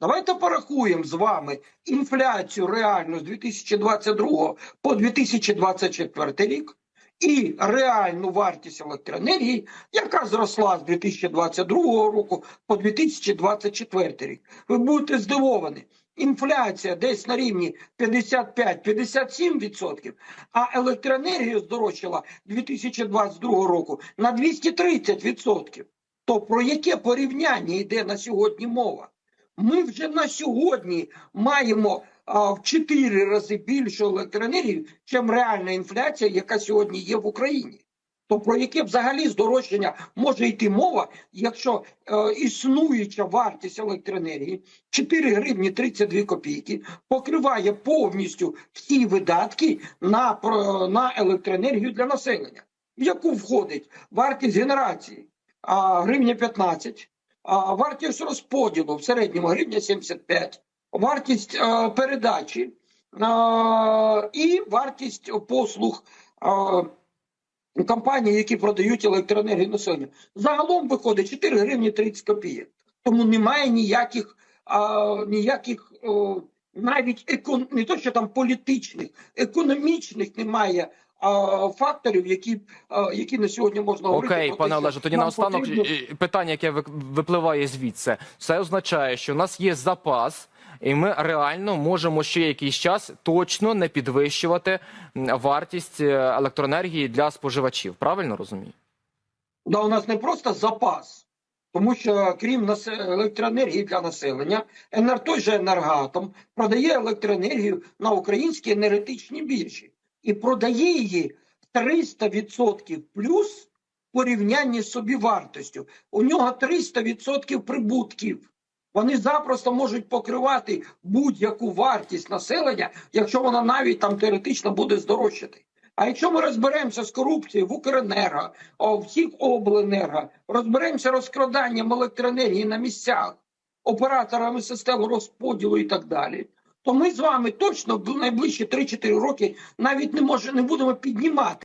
Давайте порахуємо з вами інфляцію реальну з 2022 по 2024 рік і реальну вартість електроенергії, яка зросла з 2022 року по 2024 рік. Ви будете здивовані. Інфляція десь на рівні 55-57%, а електроенергія здорожчала 2022 року на 230%. То про яке порівняння йде на сьогодні мова? Ми вже на сьогодні маємо а, в 4 рази більшу електроенергію, ніж реальна інфляція, яка сьогодні є в Україні. То про яке взагалі здорожчання може йти мова, якщо е, існуюча вартість електроенергії 4 гривні 32 копійки покриває повністю всі видатки на, на електроенергію для населення, в яку входить вартість генерації а, гривня 15, а, вартість розподілу в середньому гривня 75, вартість е, передачі е, і вартість послуг. е, компаній, які продають електроенергію населенню. Загалом виходить 4 гривні 30 копійок. Тому немає ніяких, ніяких навіть екон... не то, що там політичних, економічних немає факторів, які, які на сьогодні можна говорити. Окей, про пане Олеже, тоді наостанок потрібно- питання, яке випливає звідси. Це означає, що у нас є запас, і ми реально можемо ще якийсь час точно не підвищувати вартість е, електроенергії для споживачів. Правильно розумію? Да, у нас не просто запас, тому що крім електроенергії для населення, той же енергатом продає електроенергію на українській енергетичній біржі і продає її 300% плюс в порівнянні з собівартостю. У нього 300% прибутків. Вони запросто можуть покривати будь-яку вартість населення, якщо вона навіть там теоретично буде здорожчати. А якщо ми розберемося з корупцією в Укренерго, о, всіх обленерго, розберемося розкраданням електроенергії на місцях, операторами систем розподілу і так далі, то ми з вами точно в найближчі 3-4 роки навіть не може не будемо піднімати.